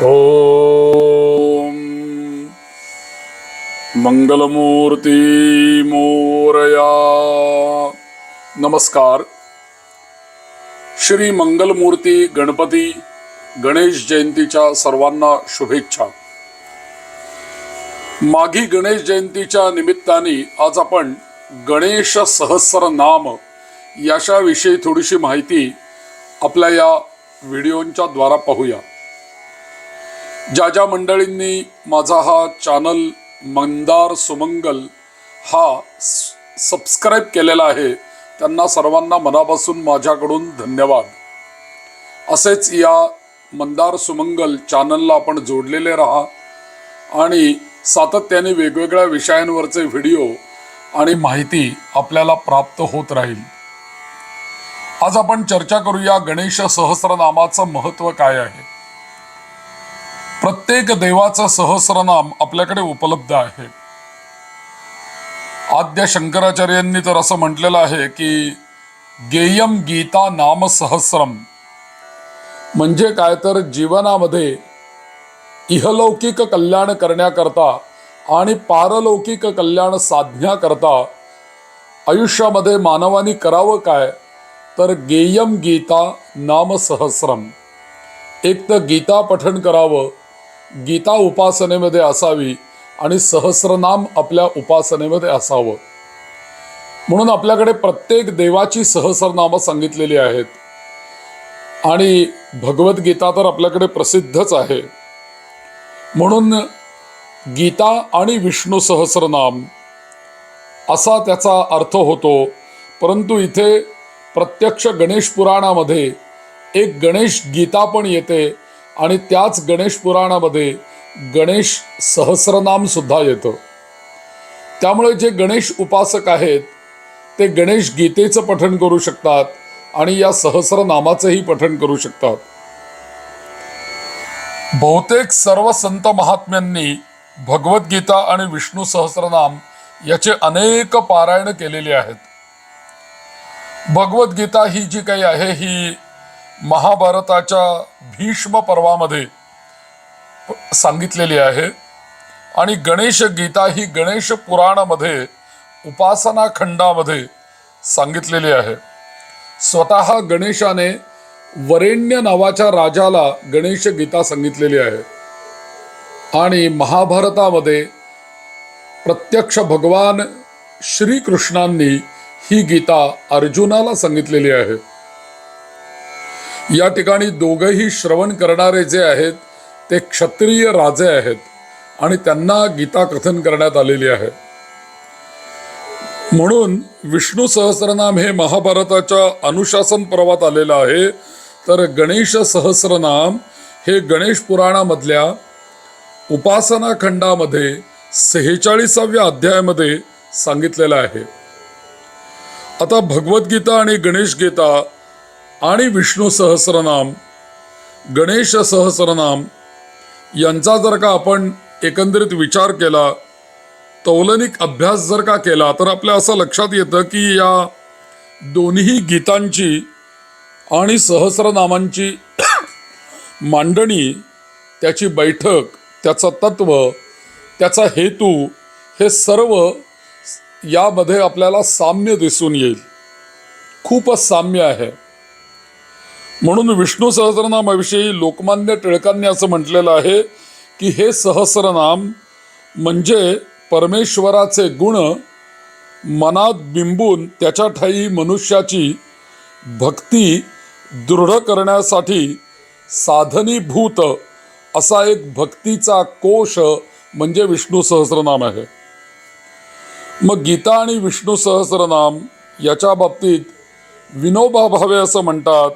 ॐ मंगलमूर्ती मोरया नमस्कार। श्री मंगलमूर्ती गणपती गणेश जयंतीच्या सर्वांना शुभेच्छा. माघी गणेश जयंतीच्या निमित्ताने आज आपण गणेश सहस्र नाम याच्याविषयी थोडीशी माहिती आपल्या या व्हिडिओंच्या द्वारा पाहूया. ज्या ज्या मंडळींनी माझा हा चॅनल मंदार सुमंगल हा सबस्क्राईब केलेला आहे त्यांना सर्वांना मनापासून माझ्याकडून धन्यवाद. असेच या मंदार सुमंगल चॅनलला आपण जोडलेले राहा आणि सातत्याने वेगवेगळ्या विषयांवरचे व्हिडिओ आणि माहिती आपल्याला प्राप्त होत राहील. आज आपण चर्चा करूया गणेश सहस्रनामाचं महत्त्व काय आहे? प्रत्येक देवाचं सहस्रनाम आपल्याकडे उपलब्ध आहे. आद्य शंकराचार्यांनी तर असं म्हटलेलं आहे की गेयम गीता नाम सहस्रम. म्हणजे काय तर जीवनामध्ये इहलौकिक कल्याण करण्याकरता आणि पारलौकिक कल्याण साधण्याकरता आयुष्यामध्ये मानवानी करावं काय? तर गेयम गीता नाम सहस्रम. एक तर गीता पठण करावं गीता उपासनेमध्ये असावी आणि सहस्रनाम आपल्या उपासनेमध्ये असावं. म्हणून आपल्याकडे प्रत्येक देवाची सहस्रनामं सांगितलेली आहेत. आणि भगवद्गीता तर आपल्याकडे प्रसिद्धच आहे. म्हणून गीता आणि विष्णू सहस्रनाम असा त्याचा अर्थ होतो परंतु इथे प्रत्यक्ष गणेश पुराणामध्ये एक गणेश गीता पण येते आणि त्याच गणेश पुराणामध्ये गणेश सहस्रनाम सुद्धा येतं. त्यामुळे जे गणेश उपासक आहेत ते गणेश गीतेचं पठण करू शकतात आणि या सहस्रनामाचंही पठण करू शकतात. बहुतेक सर्व संत महात्म्यांनी भगवद्गीता आणि विष्णू सहस्रनाम याचे अनेक पारायण केलेले आहेत. भगवद्गीता ही जी काही आहे ही महाभारताच्या भीष्म पर्वामध्ये सांगितलेली आहे. आणि गणेश गीता ही गणेश पुराणामध्ये उपासना खंडामध्ये सांगितलेली आहे. स्वतः गणेशाने वरेण्य नावाच्या राजाला गणेश गीता सांगितलेली आहे. आणि महाभारतामध्ये प्रत्यक्ष भगवान श्रीकृष्णांनी ही गीता अर्जुनाला सांगितलेली आहे. या ठिकाणी दोघंही श्रवण करणारे जे आहेत ते क्षत्रिय राजे आहेत आणि त्यांना गीता कथन करण्यात आलेली आहे. म्हणून विष्णू सहस्रनाम हे महाभारताच्या अनुशासन पर्वात आलेलं आहे. तर गणेश सहस्रनाम हे गणेश पुराणामधल्या उपासना खंडामध्ये सेहेचाळीसाव्या अध्यायामध्ये सांगितलेलं आहे. आता भगवद्गीता आणि गणेश गीता आणि विष्णू सहस्रनाम गणेश सहस्रनाम यांचा जर का आपण एकंदरीत विचार केला तौलनिक अभ्यास जर का केला तर आपल्या असं लक्षात येतं की या दोन्ही गीतांची आणि सहस्रनामांची मांडणी त्याची बैठक त्याचं तत्व त्याचा हेतू हे सर्व यामध्ये आपल्याला साम्य दिसून येईल. खूपच साम्य आहे. म्हणून विष्णू सहस्रनामाविषयी लोकमान्य टिळकांनी असं म्हटलेलं आहे की हे सहस्रनाम म्हणजे परमेश्वराचे गुण मनात बिंबून त्याच्या ठाई मनुष्याची भक्ती दृढ करण्यासाठी साधनीभूत असा एक भक्तीचा कोश म्हणजे विष्णू सहस्रनाम आहे. मग गीता आणि विष्णू सहस्रनाम याच्या बाबतीत विनोबा भावे असं म्हणतात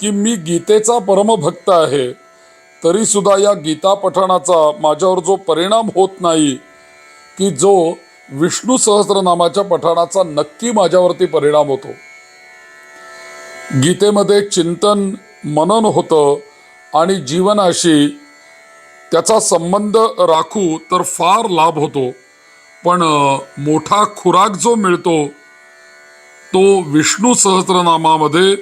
की मी गीतेचा परमभक्त आहे. तरी सुद्धा या गीता पठणाचा माझ्यावर जो परिणाम होत नाही की जो विष्णू सहस्रनामाच्या पठणाचा नक्की माझ्यावरती परिणाम होतो. गीतेमध्ये चिंतन मनन होतं आणि जीवनाशी त्याचा संबंध राखू तर फार लाभ होतो. पण मोठा खुराक जो मिळतो तो विष्णू सहस्रनामामध्ये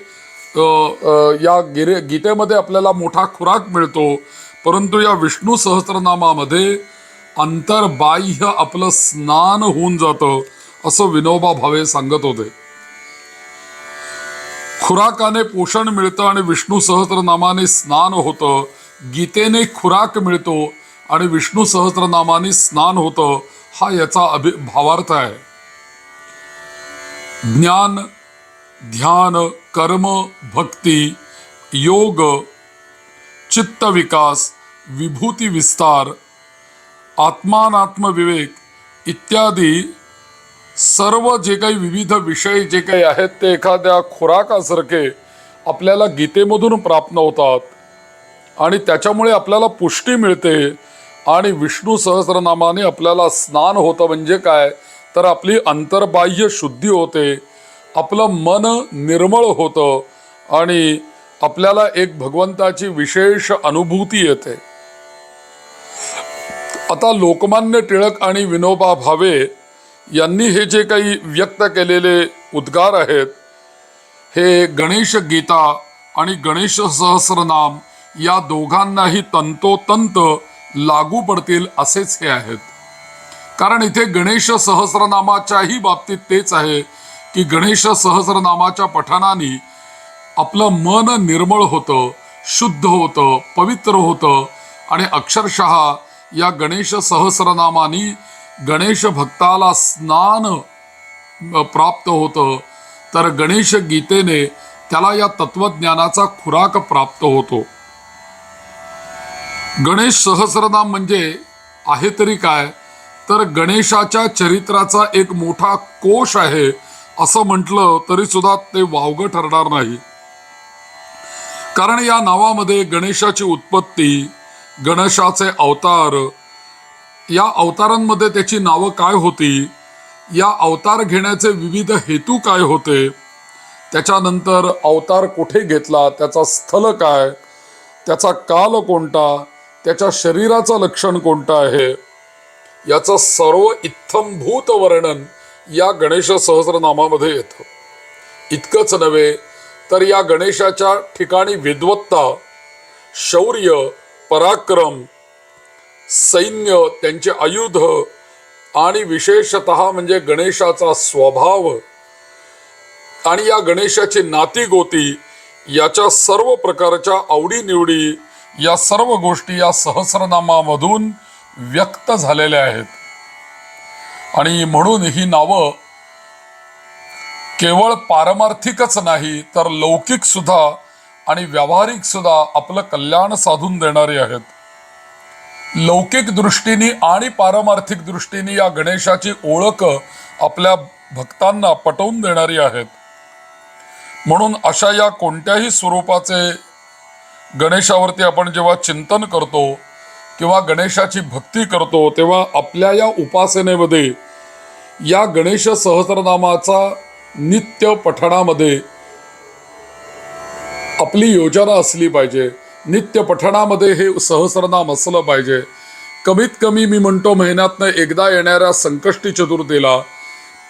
या गिरे गीतेमध्ये आपल्याला मोठा खुराक मिळतो. परंतु या विष्णू सहस्रनामामध्ये अंतर्बाह्य आपलं स्नान होऊन जातं असं विनोबा भावे सांगत होते. खुराकाने पोषण मिळतं आणि विष्णू सहस्रनामाने स्नान होतं. गीतेने खुराक मिळतो आणि विष्णू सहस्रनामाने स्नान होतं हा याचा अभि भावार्थ आहे. ज्ञान ध्यान कर्म भक्ती योग चित्त विकास विभूती विस्तार आत्मानात्मविवेक इत्यादी सर्व जे काही विविध विषय जे काही आहेत ते एखाद्या खुराकासारखे आपल्याला गीतेमधून प्राप्त होतात. आणि त्याच्यामुळे आपल्याला पुष्टी मिळते आणि विष्णू सहस्रनामाने आपल्याला स्नान होतं म्हणजे काय? तर आपली अंतर्बाह्य शुद्धी होते. आपलं मन निर्मळ होतं आणि आपल्याला एक भगवंताची विशेष अनुभूती येते. आता लोकमान्य टिळक आणि विनोबा भावे यांनी हे जे काही व्यक्त केलेले उद्गार आहेत हे गणेश गीता आणि गणेश सहस्रनाम या दोघांनाही तंतोतंत लागू पडतील असेच हे आहेत. कारण इथे गणेश सहस्रनामाच्याही बाबतीत तेच आहे की गणेश सहस्रनामाच्या पठणाने आपलं मन निर्मळ होतं शुद्ध होतं पवित्र होतं. आणि अक्षरशः या गणेश सहस्रनामानी गणेश भक्ताला स्नान प्राप्त होतं. तर गणेश गीतेने त्याला या तत्वज्ञानाचा खुराक प्राप्त होतो. गणेश सहस्रनाम म्हणजे आहे तरी काय? तर गणेशाच्या चरित्राचा एक मोठा कोश आहे. असं म्हटलं तरी सुद्धा ते वावगं ठरणार नाही. कारण या नावामध्ये गणेशाची उत्पत्ती गणेशाचे अवतार या अवतारांमध्ये त्याची नावं काय होती या अवतार घेण्याचे विविध हेतू काय होते त्याच्यानंतर अवतार कुठे घेतला त्याचा स्थल काय त्याचा काल कोणता त्याच्या शरीराचं लक्षण कोणतं आहे याचं सर्व इत्थंभूत वर्णन या गणेश सहस्रनामामध्ये येतं. इतकंच नव्हे तर या गणेशाच्या ठिकाणी विद्वत्ता शौर्य पराक्रम सैन्य त्यांचे आयुध आणि विशेषत म्हणजे गणेशाचा स्वभाव आणि या गणेशाची नाती गोती याच्या सर्व प्रकारच्या आवडीनिवडी या सर्व गोष्टी या सहस्रनामामधून व्यक्त झालेल्या आहेत. आणि म्हणून ही नावं केवळ पारमार्थिकच नाही तर लौकिक सुद्धा आणि व्यावहारिक सुद्धा आपलं कल्याण साधून देणारी आहेत. लौकिक दृष्टीने आणि पारमार्थिक दृष्टीने या गणेशाची ओळख आपल्या भक्तांना पटवून देणारी आहेत. म्हणून अशा या कोणत्याही स्वरूपाचे गणेशावरती आपण जेव्हा चिंतन करतो किंवा गणेशाची भक्ती करतो तेव्हा आपल्या या उपासनेमध्ये या गणेश सहस्रनामाचा नित्य पठणामध्ये आपली योजना असली पाहिजे. नित्य पठणामध्ये हे सहस्रनाम असलं पाहिजे. कमीत कमी मी म्हणतो महिन्यातनं एकदा येणाऱ्या संकष्टी चतुर्थीला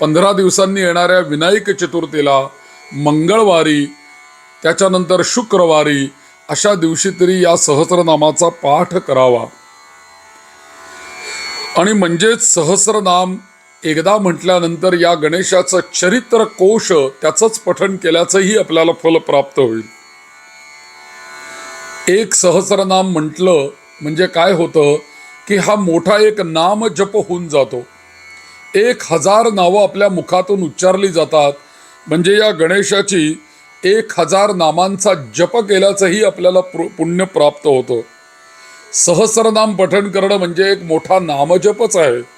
पंधरा दिवसांनी येणाऱ्या विनायक चतुर्थीला मंगळवारी त्याच्यानंतर शुक्रवारी अशा दिवशी तरी या सहस्रनामाचा पाठ करावा. आणि म्हणजेच सहस्रनाम एकदा म्हटल्यानंतर या गणेशाचं चरित्र कोश त्याचंच पठण केल्याचंही आपल्याला फल प्राप्त होईल. एक सहस्रनाम म्हटलं म्हणजे काय होतं? की हा मोठा एक नाम जप होऊन जातो. एक हजार नावं आपल्या मुखातून उच्चारली जातात. म्हणजे या गणेशाची एक हजार नामांचा जप केल्याचंही आपल्याला पुण्य प्राप्त होतं. सहस्रनाम पठण करणं म्हणजे एक मोठा नामजपच आहे.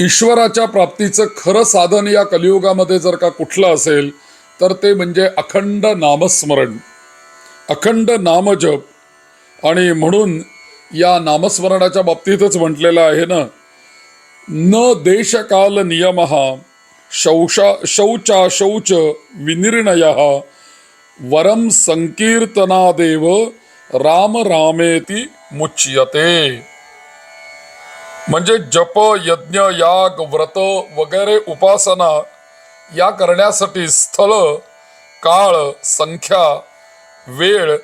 ईश्वराच्या प्राप्तीचं खरं साधन या कलियुगामध्ये जर का कुठलं असेल तर ते म्हणजे अखंड नामस्मरण. अखंड नामजप. आणि म्हणून या नामस्मरणाच्या बाबतीतच म्हटलेलं आहे ना न देशकाल नियम शौशा शौचा शौच विनिर्णय वरम संकीर्तनादेव राम रामेती मुच्यते. म्हणजे जप यज्ञ याग व्रत वगैरे उपासना या करण्यासाठी स्थळ काळ संख्या वेळ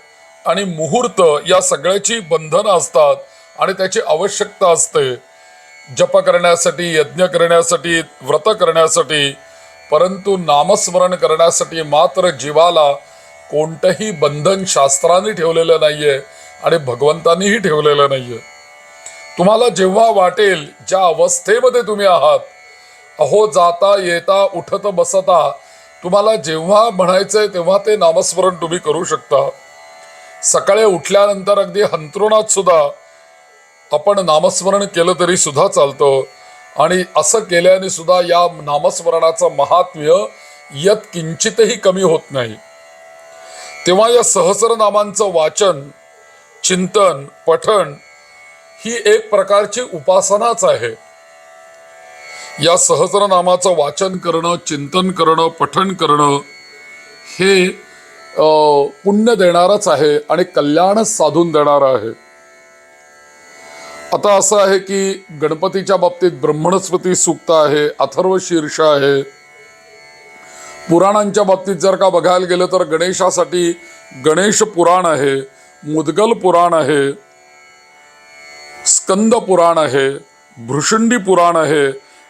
आणि मुहूर्त या सगळ्याची बंधनं असतात आणि त्याची आवश्यकता असते. जप करण्यासाठी यज्ञ करण्यासाठी व्रत करण्यासाठी परंतु नामस्मरण करण्यासाठी मात्र जीवाला कोणतंही बंधन शास्त्राने ठेवलेलं नाहीये आणि भगवंतानीही ठेवलेलं नाहीये. तुम्हाला जेव्हा वाटेल ज्या अवस्थेमध्ये तुम्ही आहात अहो जाता येता उठत बसता तुम्हाला जेव्हा म्हणायचंय तेव्हा ते नामस्मरण तुम्ही करू शकता. सकाळी उठल्यानंतर अगदी हंतरुणात सुद्धा आपण नामस्मरण केलं तरी सुद्धा चालतं. आणि असं केल्याने सुद्धा या नामस्मरणाचं महात्म्य यत किंचितही कमी होत नाही. तेव्हा या सहस्रनामांचं वाचन चिंतन पठण ही एक प्रकारची उपासनाच आहे. या सहस्रनामाचं वाचन करणं चिंतन करणं पठण करणं हे पुण्य देणारच आहे आणि कल्याणच साधून देणार आहे. आता असं आहे की गणपतीच्या बाबतीत ब्रह्मणस्पती सूक्त आहे अथर्व शीर्ष आहे. पुराणांच्या बाबतीत जर का बघायला गेलं तर गणेशासाठी गणेश पुराण आहे मुदगल पुराण आहे. स्कंद पुराण आहे भृशुंडी पुराण आहे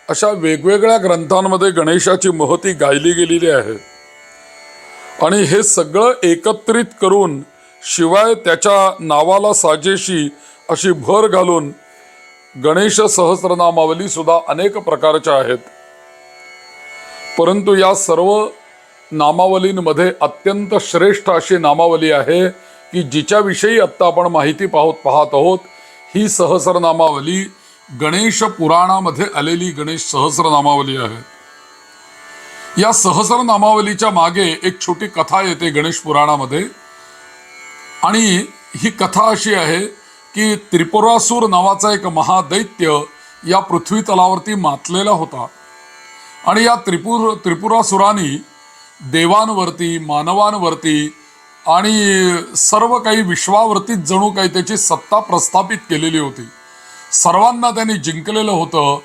अशा वेगवेगळ्या ग्रंथांमध्ये गणेशाची महती गायली गेलेली आहे. आणि हे सगळं एकत्रित करून शिवाय त्याच्या नावाला साजेशी अशी भर घालून गणेश सहस्रनामावली सुद्धा अनेक प्रकारच्या आहेत. परंतु या सर्व नामावलींमध्ये अत्यंत श्रेष्ठ अशी नामावली आहे की जिच्याविषयी आत्ता आपण माहिती पाहत पाहत आहोत ही सहस्रनामावली गणेश पुराणामध्ये आलेली गणेश सहस्रनामावली आहे. या सहस्रनामावलीच्या मागे एक छोटी कथा येते गणेश पुराणामध्ये. आणि ही कथा अशी आहे की त्रिपुरासूर नावाचा एक महादैत्य या पृथ्वी तलावरती मातलेला होता. आणि या त्रिपुर त्रिपुरासुरांनी देवांवरती मानवांवरती आणि सर्व काही विश्वावरतीच जणू काही त्याची सत्ता प्रस्थापित केलेली होती. सर्वांना त्यांनी जिंकलेलं होतं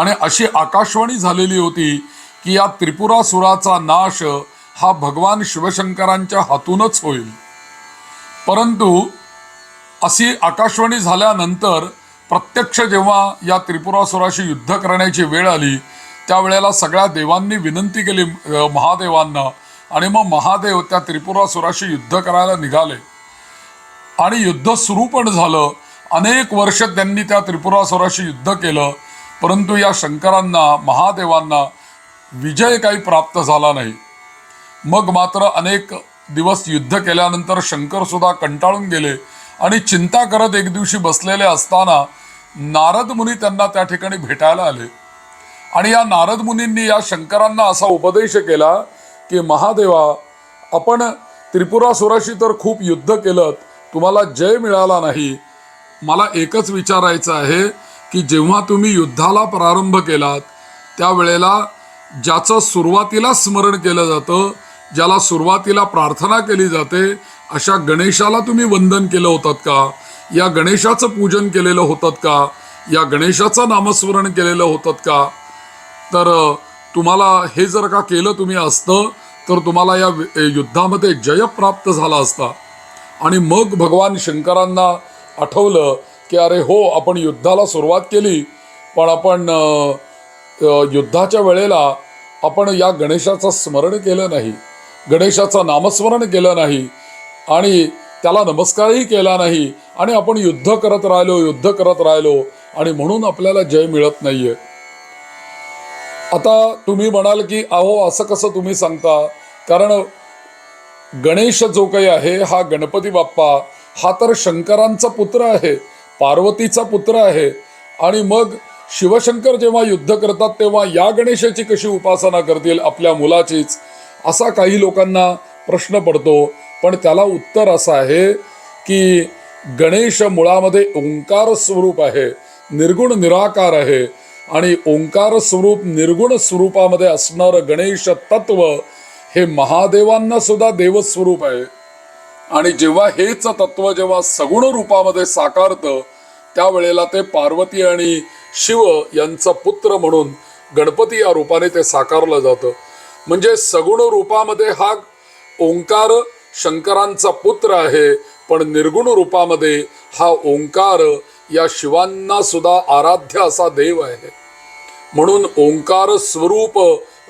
आणि अशी आकाशवाणी झालेली होती की या त्रिपुरासुराचा नाश हा भगवान शिवशंकरांच्या हातूनच होईल. परंतु अशी आकाशवाणी झाल्यानंतर प्रत्यक्ष जेव्हा या त्रिपुरासुराशी युद्ध करण्याची वेळ आली त्यावेळेला सगळ्या देवांनी विनंती केली महादेवांना आणि मग महादेव त्या त्रिपुरासुराशी युद्ध करायला निघाले. आणि युद्ध सुरू पण झालं. अनेक वर्ष त्यांनी त्या त्रिपुरासुराशी युद्ध केलं. परंतु या शंकरांना महादेवांना विजय काही प्राप्त झाला नाही. मग मात्र अनेक दिवस युद्ध केल्यानंतर शंकर सुद्धा कंटाळून गेले आणि चिंता करत एक दिवशी बसलेले असताना नारद मुनी त्यांना त्या ठिकाणी भेटायला आले. आणि या नारद मुनींनी या शंकरांना असा उपदेश केला की महादेवा आपण त्रिपुरासुराशी तर खूप युद्ध केलं तुम्हाला जय मिळाला नाही. मला एकच विचारायचं आहे की जेव्हा तुम्ही युद्धाला प्रारंभ केलात त्यावेळेला ज्याचं सुरुवातीला स्मरण केलं जातं ज्याला सुरुवातीला प्रार्थना केली जाते अशा गणेशाला तुम्ही वंदन केलं होतात का? या गणेशाचं पूजन केलेलं होतं का? या गणेशाचं नामस्मरण केलेलं होतं का? तर तुम्हाला हे जर का केलं तुम्ही असतं तर तुम्हाला या युद्धामध्ये जय प्राप्त झाला असता. आणि मग भगवान शंकरांना आठवलं की अरे हो आपण युद्धाला सुरुवात केली पण आपण युद्धाच्या वेळेला आपण या गणेशाचं स्मरण केलं नाही. गणेशाचं नामस्मरण केलं नाही. आणि त्याला नमस्कारही केला नाही. आणि आपण युद्ध करत राहिलो युद्ध करत राहिलो. आणि म्हणून आपल्याला जय मिळत नाही आहे आता तुम्ही म्हणाल की अहो असं कसं तुम्ही सांगता? कारण गणेश जो काही आहे हा गणपती बाप्पा हा तर शंकरांचा पुत्र आहे पार्वतीचा पुत्र आहे. आणि मग शिवशंकर जेव्हा युद्ध करतात तेव्हा या गणेशाची कशी उपासना करतील आपल्या मुलाचीच? असा काही लोकांना प्रश्न पडतो. पण त्याला उत्तर असं आहे की गणेश मुळामध्ये ओंकार स्वरूप आहे निर्गुण निराकार आहे. आणि ओंकार स्वरूप निर्गुण स्वरूपामध्ये असणारं गणेश तत्व हे महादेवांना सुद्धा देवस्वरूप आहे. आणि जेव्हा हेच तत्व जेव्हा सगुण रूपामध्ये साकारतं त्यावेळेला ते पार्वती आणि शिव यांचा पुत्र म्हणून गणपती या रूपाने ते साकारलं जातं. म्हणजे सगुण रूपामध्ये हा ओंकार शंकरांचा पुत्र आहे पण निर्गुण रूपामध्ये हा ओंकार या शिवांना सुद्धा आराध्य असा देव आहे. म्हणून ओंकार स्वरूप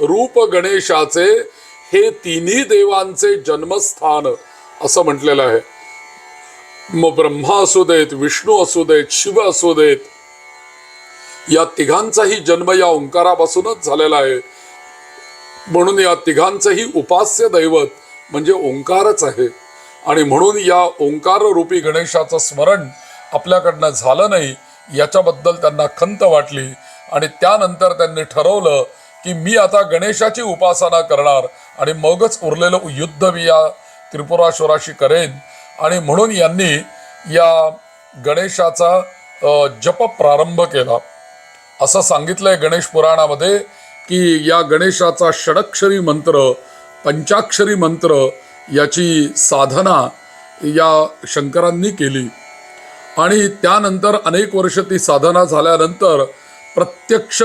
रूप गणेशाचे हे तिन्ही देवांचे जन्मस्थान असं म्हटलेलं आहे. मग ब्रह्मा असू देत विष्णू असू देत शिव असू देत या तिघांचाही जन्म या ओंकारापासूनच झालेला आहे. म्हणून या तिघांचंही उपास्य दैवत म्हणजे ओंकारच आहे. आणि म्हणून या ओंकार रूपी गणेशाचं स्मरण आपल्याकडनं झालं नाही याच्याबद्दल त्यांना खंत वाटली आणि त्यानंतर त्यांनी ठरवलं की मी आता गणेशाची उपासना करणार आणि मगच उरलेलं युद्ध मी या त्रिपुराश्वराशी करेन. आणि म्हणून यांनी या गणेशाचा जप प्रारंभ केला. असं सांगितलंय गणेश पुराणामध्ये की या गणेशाचा षडक्षरी मंत्र पंचाक्षरी मंत्र याची साधना या शंकरांनी केली. आणि त्यानंतर अनेक वर्ष ती साधना झाल्यानंतर प्रत्यक्ष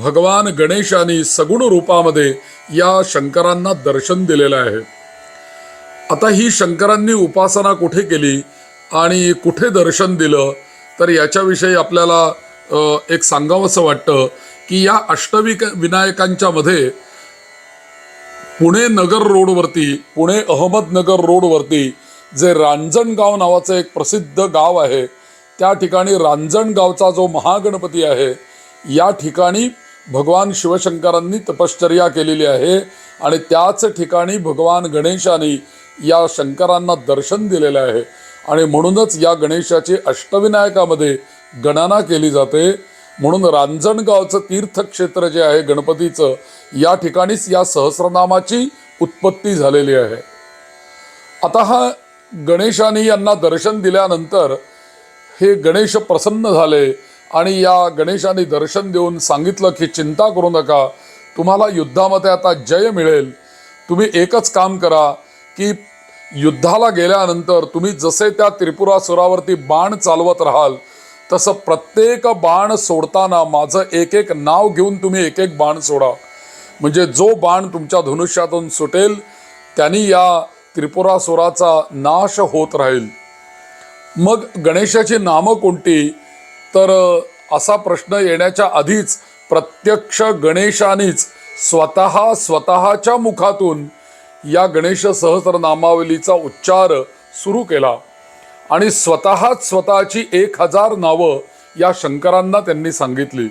भगवान गणेशाने सगुण रूपामध्ये या शंकरांना दर्शन दिलेलं आहे. आता ही शंकरांनी उपासना कुठे केली आणि कुठे दर्शन दिलं तर याच्याविषयी आपल्याला एक सांगावंसं वाटतं की या अष्टविक विनायकांच्या मध्ये पुणे नगर रोडवरती पुणे अहमदनगर रोडवरती जे रांजणगाव नावाचं एक प्रसिद्ध गाव आहे त्या ठिकाणी रांजणगावचा जो महागणपती आहे या ठिकाणी भगवान शिवशंकरांनी तपश्चर्या केलेली आहे आणि त्याच ठिकाणी भगवान गणेशाने या शंकरांना दर्शन दिलेलं आहे. आणि म्हणूनच या गणेशाची अष्टविनायकामध्ये गणना केली जाते. म्हणून रांजणगावचं तीर्थक्षेत्र जे आहे गणपतीचं या ठिकाणीच या सहस्रनामाची उत्पत्ती झालेली आहे. आता हा गणेशाने यांना दर्शन दिल्यानंतर हे गणेश प्रसन्न झाले आणि या गणेशाने दर्शन देऊन सांगितलं की चिंता करू नका. तुम्हाला युद्धामध्ये आता जय मिळेल. तुम्ही एकच काम करा की युद्धाला गेल्यानंतर तुम्ही जसे त्या त्रिपुरासुरावरती बाण चालवत राहाल तसं प्रत्येक बाण सोडताना माझं एक एक नाव घेऊन तुम्ही एक एक बाण सोडा. म्हणजे जो बाण तुमच्या धनुष्यातून सुटेल त्यांनी या त्रिपुरासुराचा नाश होत राहील. मग गणेशाची नामं कोणती? तर असा प्रश्न येण्याच्या आधीच प्रत्यक्ष गणेशानेच स्वतः स्वतःच्या मुखातून या गणेश सहस्रनामावलीचा उच्चार सुरू केला. आणि स्वतःच स्वतःची एक हजार नावं या शंकरांना त्यांनी सांगितली.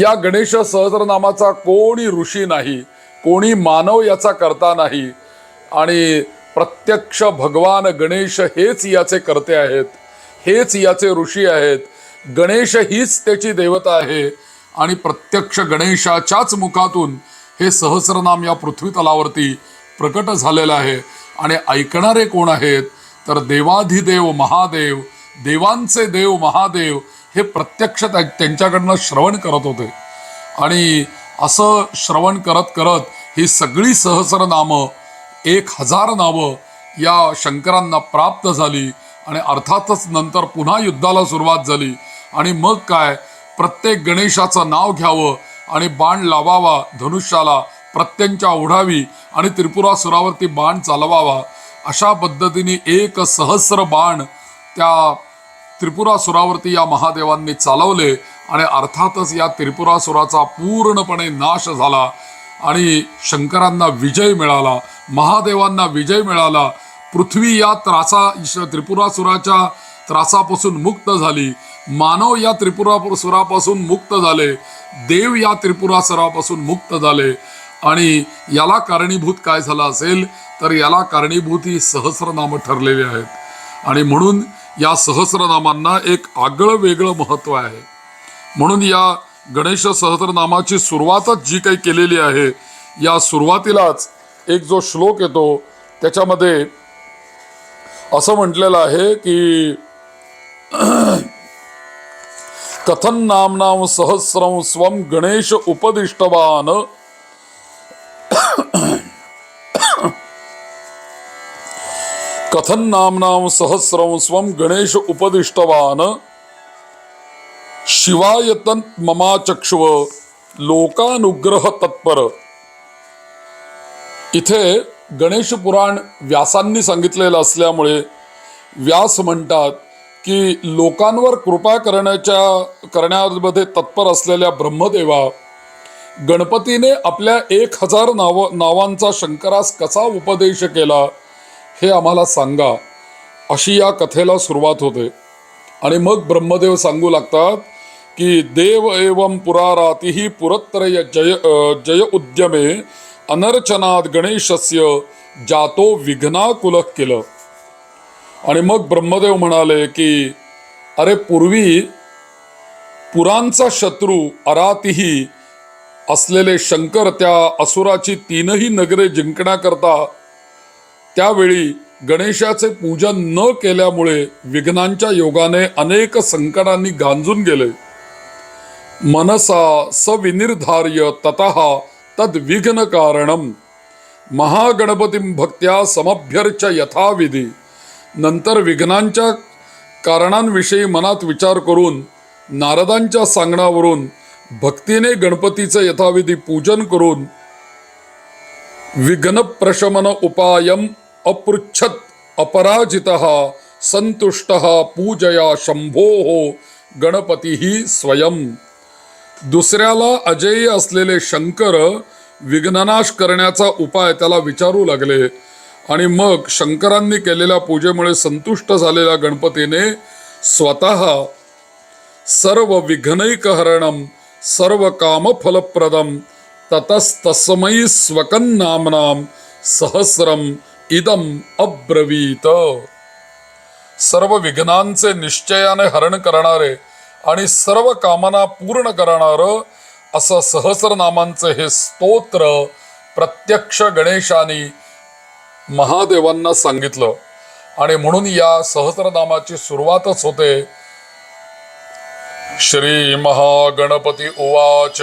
या गणेश सहस्रनामाचा कोणी ऋषी नाही कोणी मानव याचा करता नाही आणि प्रत्यक्ष भगवान गणेश हेच याचे कर्ते आहेत हेच याचे ऋषी आहेत. गणेश हीच त्याची देवता आहे आणि प्रत्यक्ष गणेशाच्याच मुखातून हे सहस्रनाम या पृथ्वी तलावरती प्रकट झालेलं आहे. आणि ऐकणारे कोण आहेत? तर देवाधिदेव महादेव देवांचे देव महादेव हे प्रत्यक्ष त्यांच्याकडनं श्रवण करत होते. आणि असं श्रवण करत करत ही सगळी सहस्रनामं एक हजार नावं या शंकरांना प्राप्त झाली आणि अर्थातच नंतर पुन्हा युद्धाला सुरुवात झाली. आणि मग काय? प्रत्येक गणेशाचं नाव घ्यावं आणि बाण लावावा धनुष्याला प्रत्यंच्या ओढावी आणि त्रिपुरासुरावरती बाण चालवावा. अशा पद्धतीने एक सहस्र बाण त्या त्रिपुरासुरावरती या महादेवांनी चालवले आणि अर्थातच या त्रिपुरासुराचा पूर्णपणे नाश झाला. आणि शंकरांना विजय मिळाला महादेवांना विजय मिळाला पृथ्वी या त्रासा त्रिपुरासुराच्या त्रासापासून मुक्त झाली मानव या त्रिपुरासुरापासून मुक्त झाले देव या त्रिपुरासुरापासून मुक्त झाले. आणि याला कारणीभूत काय झालं असेल तर याला कारणीभूत ही सहस्रनामं ठरलेली आहेत. आणि म्हणून या सहस्रनामांना एक आगळं वेगळं महत्त्व आहे. म्हणून या गणेश सहस्रनामाची सुरुवातच जी काही केलेली आहे या सुरुवातीलाच एक जो श्लोक येतो त्याच्यामध्ये असं म्हटलेलं आहे की कथन नामनाम सहस्रम स्वम गणेश उपदिष्टवान? कथन नामनाम सहस्रम स्वम गणेश उपदिष्टवान? शिवायतन ममाचक्ष्व लोकानुग्रह तत्पर. इथे गणेश पुराण व्यासांनी सांगितलेलं असल्यामुळे व्यास म्हणतात की लोकांवर कृपा करण्याच्या करण्यामध्ये तत्पर असलेल्या ब्रह्मदेवा गणपतीने आपल्या एक हजार नाव नावांचा शंकरास कसा उपदेश केला हे आम्हाला सांगा अशी या कथेला सुरुवात होते. आणि मग ब्रह्मदेव सांगू लागतात की देव एवं पुरारातिही पुरत्रय जय जय उद्यमे अनर्चनात गणेशस्य जातो विघ्नाकुलक केलं। आणि मग ब्रह्मदेव म्हणाले की अरे पूर्वी पुरांचा शत्रू अरातिही असलेले शंकर त्या असुराची तीनही नगरे जिंकण्याकरता त्यावेळी गणेशाचे पूजन न केल्यामुळे विघ्नांच्या योगाने अनेक संकटांनी गांजून गेले. मनसा सविनिर्धार्य ततः तद्विघ्नकारणं कारणम महागणपतीं भक्त्या समभ्यर्च यथाविधी। नंतर विघ्नांच्या कारणांविषयी मनात विचार करून नारदांच्या सांगण्यावरून भक्तीने गणपतीचं यथाविधी पूजन करून विघ्न प्रशमन उपायम अपृच्छत अपराजित संतुष्ट पूजया शंभो गणपती स्वयं दुसऱ्याला अजेय असलेले शंकर विघ्ननाश करण्याचा उपाय त्याला विचारू लागले. आणि मग शंकरांनी केलेल्या पूजेमुळे संतुष्ट झालेल्या गणपतीने स्वतः सर्व विघ्नैकहरणम सर्व कामफलप्रदम ततस्तस्मै स्वकन्नामनाम सहस्रम इदम अब्रवीत. सर्व विघ्नांचे निश्चयाने हरण करणारे आणि सर्व कामना पूर्ण करणारं असं सहस्रनामांचं हे स्तोत्र प्रत्यक्ष गणेशाने महादेवांना सांगितलं. आणि म्हणून या सहस्रनामाची सुरुवातच होते. श्री महागणपती उवाच.